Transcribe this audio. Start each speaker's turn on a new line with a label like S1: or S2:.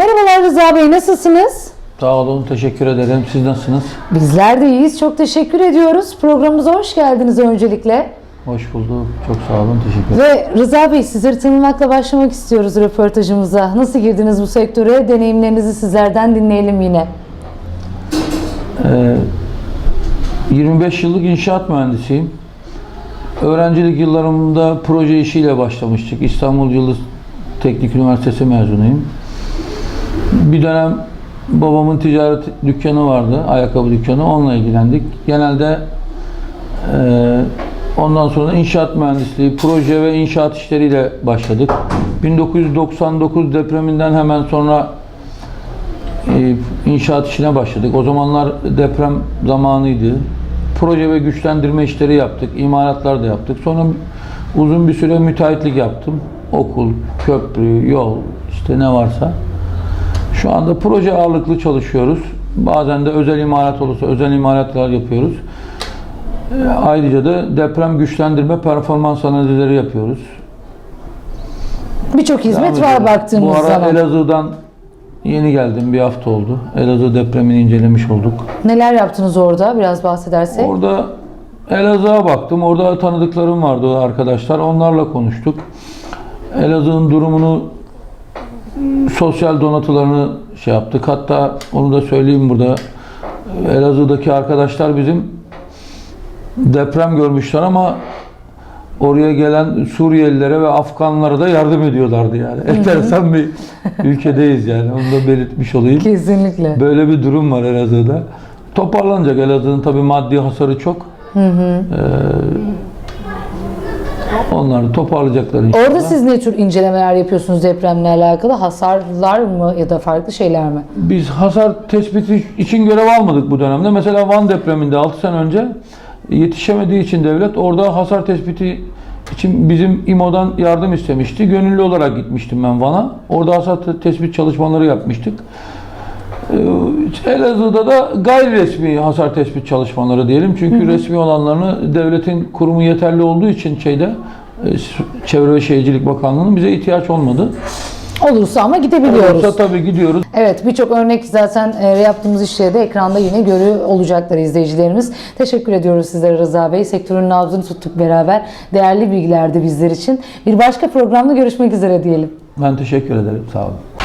S1: Rıza Bey nasılsınız?
S2: Sağ olun, teşekkür ederim. Siz nasılsınız?
S1: Bizler de iyiyiz. Çok teşekkür ediyoruz. Programımıza hoş geldiniz öncelikle.
S2: Hoş bulduk. Çok sağ olun, teşekkür ederim.
S1: Ve Rıza Bey sizleri tanımakla başlamak istiyoruz röportajımıza. Nasıl girdiniz bu sektöre? Deneyimlerinizi sizlerden dinleyelim yine.
S2: Ee, 25 yıllık inşaat mühendisiyim. Öğrencilik yıllarımda proje işiyle başlamıştık. İstanbul Yıldız Teknik Üniversitesi mezunuyum. Bir dönem babamın ticaret dükkanı vardı, ayakkabı dükkanı. Onunla ilgilendik. Genelde e, ondan sonra inşaat mühendisliği, proje ve inşaat işleriyle başladık. 1999 depreminden hemen sonra e, inşaat işine başladık. O zamanlar deprem zamanıydı. Proje ve güçlendirme işleri yaptık. imalatlar da yaptık. Sonra uzun bir süre müteahhitlik yaptım. Okul, köprü, yol, işte ne varsa. Şu anda proje ağırlıklı çalışıyoruz. Bazen de özel imalat olursa özel imalatlar yapıyoruz. E, Ayrıca da deprem güçlendirme performans analizleri yapıyoruz.
S1: Birçok hizmet var baktığımız
S2: Bu ara
S1: zaman.
S2: Elazığ'dan yeni geldim. Bir hafta oldu. Elazığ depremini incelemiş olduk.
S1: Neler yaptınız orada? Biraz bahsedersek.
S2: Orada Elazığ'a baktım. Orada tanıdıklarım vardı arkadaşlar. Onlarla konuştuk. Elazığ'ın durumunu sosyal donatılarını şey yaptık. Hatta onu da söyleyeyim burada. Elazığ'daki arkadaşlar bizim deprem görmüşler ama oraya gelen Suriyelilere ve Afganlara da yardım ediyorlardı yani. Enteresan bir ülkedeyiz yani. Onu da belirtmiş olayım.
S1: Kesinlikle.
S2: Böyle bir durum var Elazığ'da. Toparlanacak. Elazığ'ın tabii maddi hasarı çok. Ee, onlar da toparlayacaklar inşallah.
S1: Orada siz ne tür incelemeler yapıyorsunuz depremle alakalı? Hasarlar mı ya da farklı şeyler mi?
S2: Biz hasar tespiti için görev almadık bu dönemde. Mesela Van depreminde 6 sene önce yetişemediği için devlet orada hasar tespiti için bizim İMO'dan yardım istemişti. Gönüllü olarak gitmiştim ben Van'a. Orada hasar te- tespit çalışmaları yapmıştık. Ee, Elazığ'da da gayri resmi hasar tespit çalışmaları diyelim. Çünkü resmi olanlarını devletin kurumu yeterli olduğu için şeyde e, Çevre ve Şehircilik Bakanlığı'nın bize ihtiyaç olmadı.
S1: Olursa ama gidebiliyoruz.
S2: Olursa tabii gidiyoruz.
S1: Evet birçok örnek zaten e, yaptığımız işleri de ekranda yine görüyor olacaklar izleyicilerimiz. Teşekkür ediyoruz sizlere Rıza Bey. Sektörün nabzını tuttuk beraber. Değerli bilgilerdi bizler için. Bir başka programda görüşmek üzere diyelim.
S2: Ben teşekkür ederim. Sağ olun.